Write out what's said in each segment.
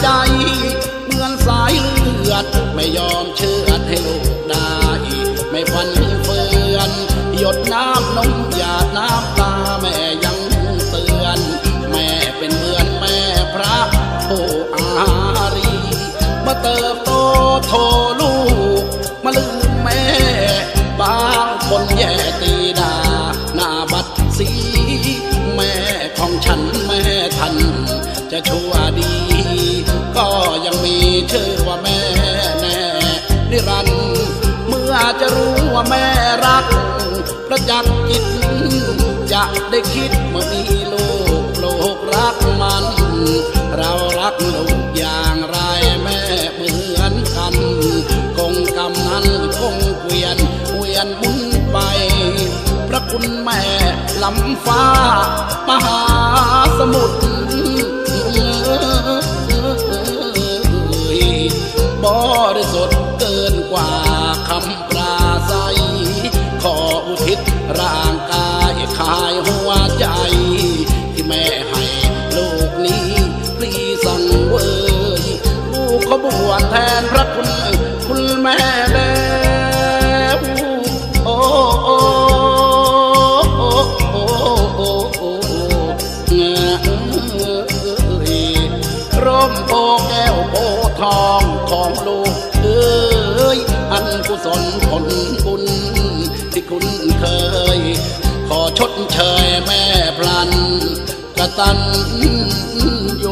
ใจ เหมือนสายเลือด ไม่ยอมเชื่อดให้ลูกได้ ไม่ฟันเฟือน หยดน้ำนมหยาดน้ำตาแม่ยังเตือน แม่เป็นเหมือนแม่พระโออารี มาเติบโตโทลูก นิรันดร์เมื่อจะรู้ว่าแม่รัก ประจักษ์จิตจะได้คิดเมื่อมีลูกโลกรักมัน เรารักลูกอย่างไรแม่เหมือนกันคงกรรมนั้นคงเกวียนเวียนหมุนไป พระคุณแม่ลำฟ้ามหาสมุทรบริสุทธ คำปราศัย ขออุทิศร่างกายขายหัวใจ ที่แม่ให้ลูกนี้พลีสังเวยลูกเขาบวชแทนพระคุณ คุณแม่แล้วโอ้โอ้โอ้โอ้โอ้โอ้เงร่มโพแก้วโพทองของลูกเอ้ยอัน กุศลผลบุญที่คุณเคย ขอชดเชยแม่พลันกระตันอยู่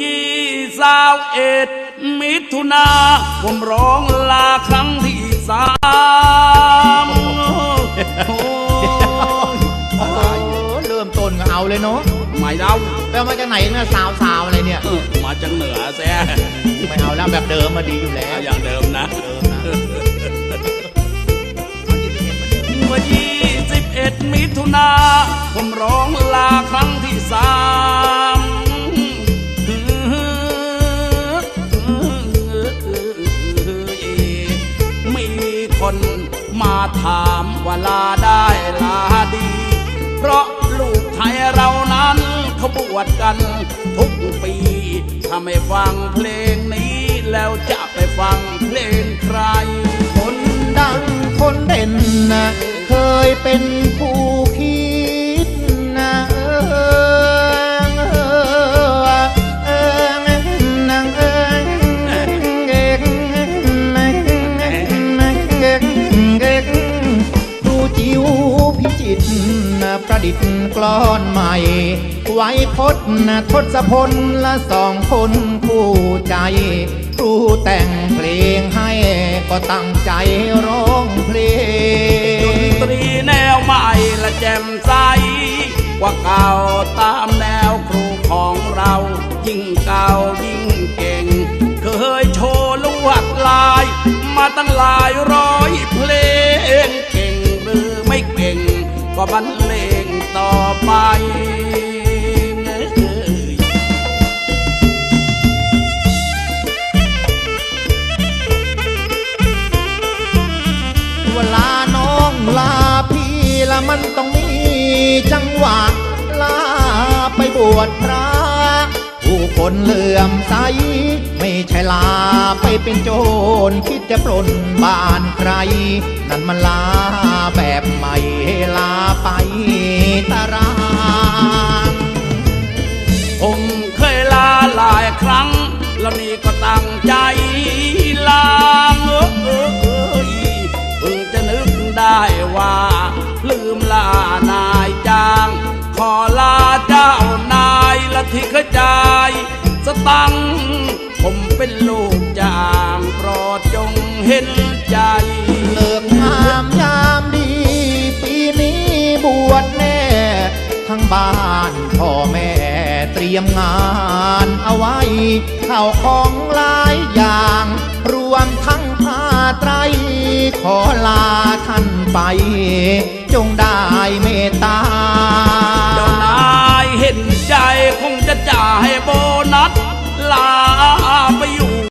ยี่สาวเอ็ดมิถุนา ผมร้องลาครั้งที่สามโอ้ยโอ้เริ่มต้นก็เอาเลยเนาะ ไม่เล่าแล้วมาจากไหนเนี่ยสาวสาวๆอะไรเนี่ยเออมาจากเหนือแซ่ไม่เอาแล้วแบบเดิมมาดีอยู่แล้วอย่างเดิมนะเดิมนะเมื่อ21มิถุนาผมร้องลาครั้งที่สามมีคนมาถามว่าลาได้ลาดี เพราะลูกไทยเรานั้น เขาบวชกัน ทุกปีถ้าไม่ฟังเพลงนี้แล้วจะไปฟังเพลงใคร คนดังคนเด่นนะเคยเป็นผู้ ม่ไว้พจน์นะทศพลละสองคนคู่ใจ ครูแต่งเพลงให้ก็ตั้งใจร้องเพลงดนตรีแนววใหม่ละแจ่มใสกว่าเก่าตามแนวครูของเรา ยิ่งเก่ายิ่งเก่ง เคยโชว์ลวดลาย มาตั้งหลายร้อยเพลง เก่งหรือไม่เก่ง ก็บรรเลง ต่อไปเวลาน้องลาพี่ละมันต้องมีจังหวะลาไปบวชพระ คนเหลื่อมใส ไม่ใช่ลาไปเป็นโจร คิดจะปล้นบ้านใคร นั่นมันลาแบบใหม่ลาไปตารางผมเคยลาหลายครั้ง แล้วนี่ก็ตั้งใจลาเออเออเอยเพิ่งจะนึกได้ว่า ลืมลานายจ้าง ขอลาเจ้านายละที่เคยจ่าย สตังผมเป็นลูกจางโปรดจงเห็นใจเลิกงามยามดี ปีนี้บวชแน่ ทั้งบ้านพ่อแม่เตรียมงานเอาไว้ข้าวของหลายอย่าง รวมทั้งผ้าไตร ขอลาท่านไป จงได้เมตตา ให้โบนัสลา